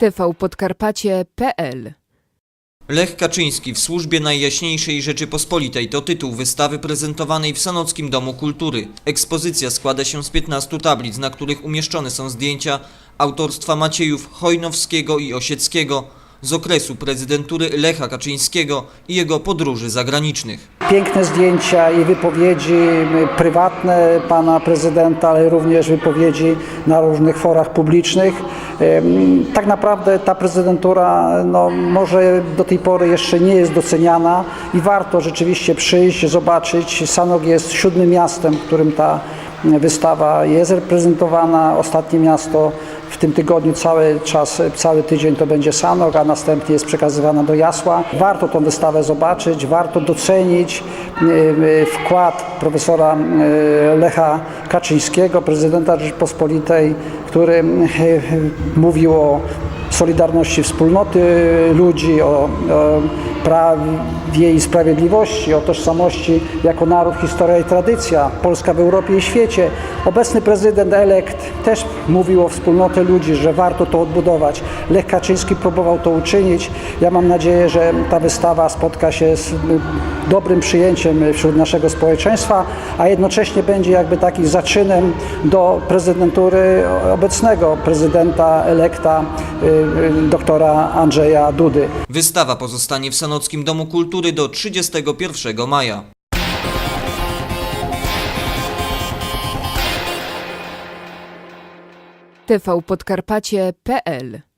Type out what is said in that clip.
tvpodkarpacie.pl Lech Kaczyński w służbie Najjaśniejszej Rzeczypospolitej to tytuł wystawy prezentowanej w Sanockim Domu Kultury. Ekspozycja składa się z 15 tablic, na których umieszczone są zdjęcia autorstwa Maciejów Chojnowskiego i Osieckiego z okresu prezydentury Lecha Kaczyńskiego i jego podróży zagranicznych. Piękne zdjęcia i wypowiedzi prywatne pana prezydenta, ale również wypowiedzi na różnych forach publicznych. Tak naprawdę ta prezydentura no, może do tej pory jeszcze nie jest doceniana i warto rzeczywiście przyjść, zobaczyć. Sanok jest siódmym miastem, w którym ta wystawa jest reprezentowana. Ostatnie miasto tym tygodniu cały czas, cały tydzień to będzie Sanok, a następnie jest przekazywana do Jasła. Warto tą wystawę zobaczyć, warto docenić e, e, wkład profesora e, Lecha Kaczyńskiego, prezydenta Rzeczypospolitej, który mówił o solidarności wspólnoty ludzi, o, o prawie i sprawiedliwości, o tożsamości jako naród, historia i tradycja, Polska w Europie i świecie. Obecny prezydent elekt też mówił o wspólnoty ludzi, że warto to odbudować. Lech Kaczyński próbował to uczynić. Ja mam nadzieję, że ta wystawa spotka się z dobrym przyjęciem wśród naszego społeczeństwa, a jednocześnie będzie jakby taki zaczynem do prezydentury obecnego prezydenta elekta y, doktora Andrzeja Dudy. Wystawa pozostanie w Sanockim Domu Kultury do 31 maja. tvpodkarpacie.pl